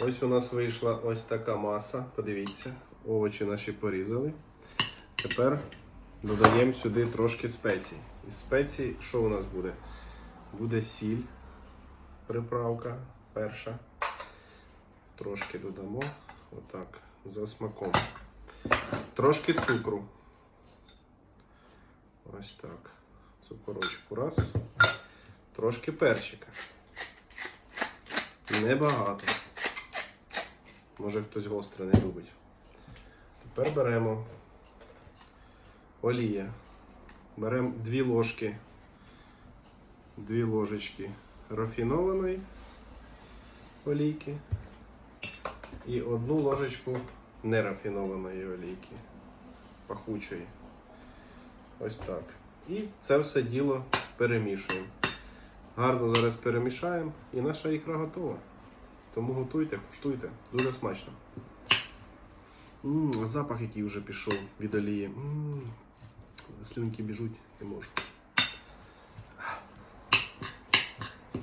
Ось у нас вийшла ось така маса. Подивіться, овочі наші порізали. Тепер додаємо сюди трошки спецій. Із спецій що у нас буде? Буде сіль, приправка перша. Трошки додамо. Отак, за смаком. Трошки цукру. Ось так. Цукорочку раз. Трошки перчика. Небагато. Може хтось гостре не любить. Тепер беремо олія. Беремо дві ложки, дві ложечки рафінованої олійки і одну ложечку нерафінованої олійки. Пахучої. Ось так. І це все діло перемішуємо. Гарно зараз перемішаємо і наша ікра готова. Тому готуйте, куштуйте. Дуже смачно. м запах, який вже пішов від олії. м слюнки біжуть, не можу.